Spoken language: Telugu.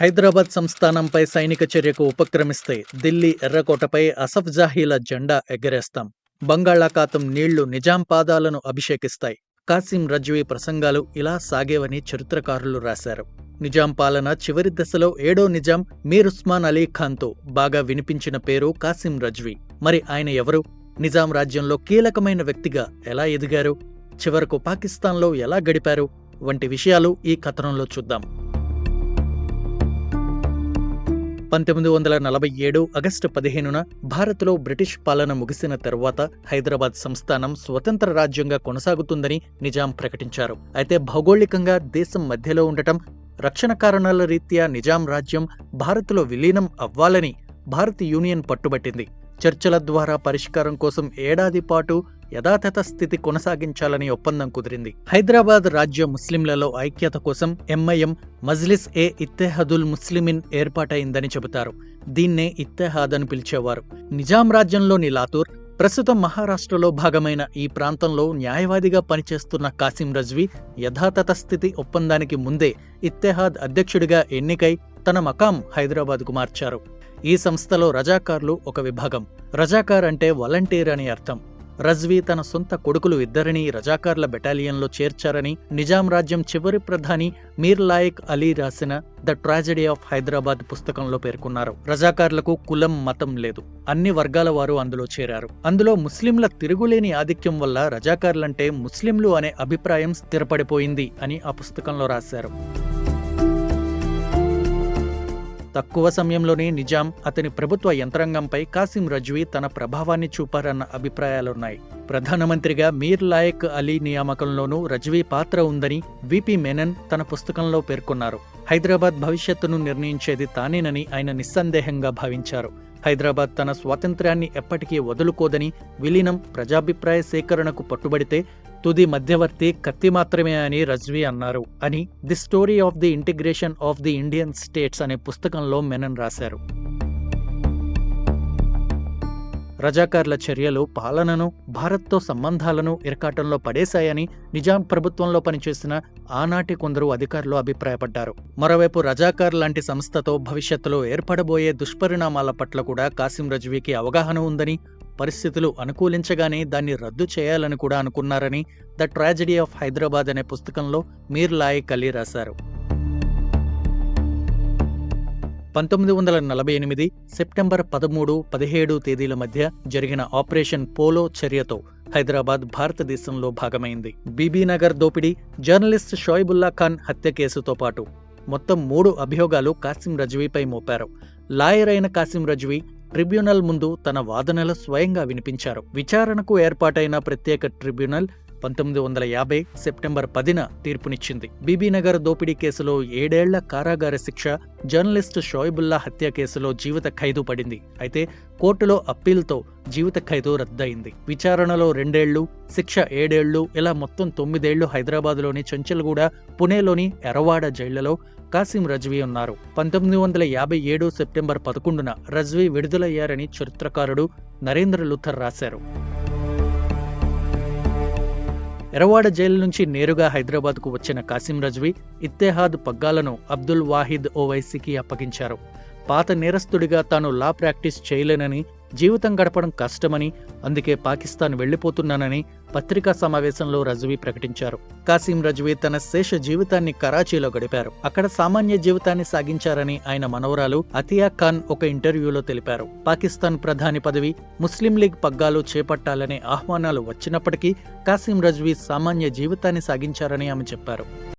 హైదరాబాద్ సంస్థానంపై సైనిక చర్యకు ఉపక్రమిస్తే ఢిల్లీ ఎర్రకోటపై అసఫ్ జాహీల జెండా ఎగరేస్తాం. బంగాళాఖాతం నీళ్ళు నిజాం పాదాలను అభిషేకిస్తాయి. కాసిం రజ్వీ ప్రసంగాలు ఇలా సాగేవని చరిత్రకారులు రాశారు. నిజాం పాలన చివరి దశలో ఏడో నిజాం మీర్ ఉస్మాన్ అలీ ఖాన్తో బాగా వినిపించిన పేరు కాసిం రజ్వీ. మరి ఆయన ఎవరు? నిజాం రాజ్యంలో కీలకమైన వ్యక్తిగా ఎలా ఎదిగారు? చివరకు పాకిస్తాన్లో ఎలా గడిపారు? వంటి విషయాలు ఈ కథనంలో చూద్దాం. పంతొమ్మిది వందల నలభై ఏడు ఆగస్టు పదిహేనున భారత్లో బ్రిటిష్ పాలన ముగిసిన తర్వాత హైదరాబాద్ సంస్థానం స్వతంత్ర రాజ్యంగా కొనసాగుతుందని నిజాం ప్రకటించారు. అయితే భౌగోళికంగా దేశం మధ్యలో ఉండటం రక్షణ కారణాల రీత్యా నిజాం రాజ్యం భారత్లో విలీనం అవ్వాలని భారత్ యూనియన్ పట్టుబట్టింది. చర్చల ద్వారా పరిష్కారం కోసం ఏడాది పాటు యథాతథ స్థితి కొనసాగించాలని ఒప్పందం కుదిరింది. హైదరాబాద్ రాజ్య ముస్లింలలో ఐక్యత కోసం ఎంఐఎం మజ్లిస్ ఏ ఇత్తెహదుల్ ముస్లిమిన్ ఏర్పాటైందని చెబుతారు. దీన్నే ఇత్తెహాద్ అని పిలిచేవారు. నిజాం రాజ్యంలోని లాతూర్ ప్రస్తుతం మహారాష్ట్రలో భాగమైన ఈ ప్రాంతంలో న్యాయవాదిగా పనిచేస్తున్న కాసిం రజ్వీ యథాతథ స్థితి ఒప్పందానికి ముందే ఇత్తెహాద్ అధ్యక్షుడిగా ఎన్నికై తన మకాం హైదరాబాద్కు మార్చారు. ఈ సంస్థలో రజాకార్లు ఒక విభాగం. రజాకార్ అంటే వాలంటీర్ అని అర్థం. రజ్వీ తన సొంత కొడుకులు ఇద్దరిని రజాకార్ల బెటాలియన్లో చేర్చారని నిజాం రాజ్యం చివరి ప్రధాని మీర్ లాయక్ అలీ రాసిన ద ట్రాజడీ ఆఫ్ హైదరాబాద్ పుస్తకంలో పేర్కొన్నారు. రజాకార్లకు కులం మతం లేదు. అన్ని వర్గాల వారు అందులో చేరారు. అందులో ముస్లింల తిరుగులేని ఆధిక్యం వల్ల రజాకార్లంటే ముస్లింలు అనే అభిప్రాయం స్థిరపడిపోయింది అని ఆ పుస్తకంలో రాశారు. తక్కువ సమయంలోనే నిజాం అతని ప్రభుత్వ యంత్రాంగంపై కాసిం రజ్వీ తన ప్రభావాన్ని చూపారన్న అభిప్రాయాలున్నాయి. ప్రధానమంత్రిగా మీర్ లాయక్ అలీ నియామకంలోనూ రజ్వీ పాత్ర ఉందని విపి మెనన్ తన పుస్తకంలో పేర్కొన్నారు. హైదరాబాద్ భవిష్యత్తును నిర్ణయించేది తానేనని ఆయన నిస్సందేహంగా భావించారు. హైదరాబాద్ తన స్వాతంత్ర్యాన్ని ఎప్పటికీ వదులుకోదని విలీనం ప్రజాభిప్రాయ సేకరణకు పట్టుబడితే తుది మధ్యవర్తి కత్తి మాత్రమే అని రజ్వీ అన్నారు అని the story of the integration of the Indian states అనే పుస్తకంలో మెనన్ రాశారు. రజాకార్ల చర్యలు పాలనను భారత్తో సంబంధాలను ఇరకాటంలో పడేశాయని నిజాం ప్రభుత్వంలో పనిచేసిన ఆనాటి కొందరు అధికారులు అభిప్రాయపడ్డారు. మరోవైపు రజాకార్ లాంటి సంస్థతో భవిష్యత్తులో ఏర్పడబోయే దుష్పరిణామాల పట్ల కూడా కాసిం రజ్వీకి అవగాహన ఉందని పరిస్థితులు అనుకూలించగానే దాన్ని రద్దు చేయాలని కూడా అనుకున్నారని ద ట్రాజడీ ఆఫ్ హైదరాబాద్ అనే పుస్తకంలో మీర్ లాయక్ అలీ రాశారు. పంతొమ్మిది వందల నలభై ఎనిమిది సెప్టెంబర్ పదమూడు పదిహేడు తేదీల మధ్య జరిగిన ఆపరేషన్ పోలో చర్యతో హైదరాబాద్ భారతదేశంలో భాగమైంది. బీబీనగర్ దోపిడీ జర్నలిస్ట్ షోయిబుల్లా ఖాన్ హత్య కేసుతో పాటు మొత్తం మూడు అభియోగాలు కాసిం రజ్వీపై మోపారు. లాయర్ అయిన కాసిం రజ్వీ ట్రిబ్యునల్ ముందు తన వాదనలు స్వయంగా వినిపించారు. విచారణకు ఏర్పాటైన ప్రత్యేక ట్రిబ్యునల్ పంతొమ్మిది వందల యాభై సెప్టెంబర్ పదిన తీర్పునిచ్చింది. బీబీనగర్ దోపిడీ కేసులో ఏడేళ్ళ కారాగార శిక్ష జర్నలిస్టు షోయిబుల్లా హత్య కేసులో జీవిత ఖైదు పడింది. అయితే కోర్టులో అప్పీల్తో జీవిత ఖైదు రద్దయింది. విచారణలో రెండేళ్ళు శిక్ష ఏడేళ్ళు ఇలా మొత్తం తొమ్మిదేళ్ళు హైదరాబాద్లోని చంచల్గూడ పుణేలోని ఎరవాడ జైళ్ళలో కాసిం రజ్వీ ఉన్నారు. పంతొమ్మిది వందల యాభై ఏడు సెప్టెంబర్ పదకొండున రజ్వీ విడుదలయ్యారని చరిత్రకారుడు నరేంద్ర లుథర్ రాశారు. ఎరవాడ జైలు నుంచి నేరుగా హైదరాబాద్కు వచ్చిన కాసిం రజ్వీ ఇత్తెహాద్ పగ్గాలను అబ్దుల్ వాహిద్ ఓవైసీకి అప్పగించారు. పాత నేరస్తుడిగా తాను లా ప్రాక్టీస్ చేయలేనని జీవితం గడపడం కష్టమని అందుకే పాకిస్తాన్ వెళ్ళిపోతున్నానని పత్రికా సమావేశంలో రజ్వీ ప్రకటించారు. కాసిం రజ్వీ తన శేష జీవితాన్ని కరాచీలో గడిపారు. అక్కడ సామాన్య జీవితాన్ని సాగించారని ఆయన మనవరాలు అతియా ఖాన్ ఒక ఇంటర్వ్యూలో తెలిపారు. పాకిస్తాన్ ప్రధాని పదవి ముస్లిం లీగ్ పగ్గాలు చేపట్టాలనే ఆహ్వానాలు వచ్చినప్పటికీ కాసిం రజ్వీ సామాన్య జీవితాన్ని సాగించారని ఆమె చెప్పారు.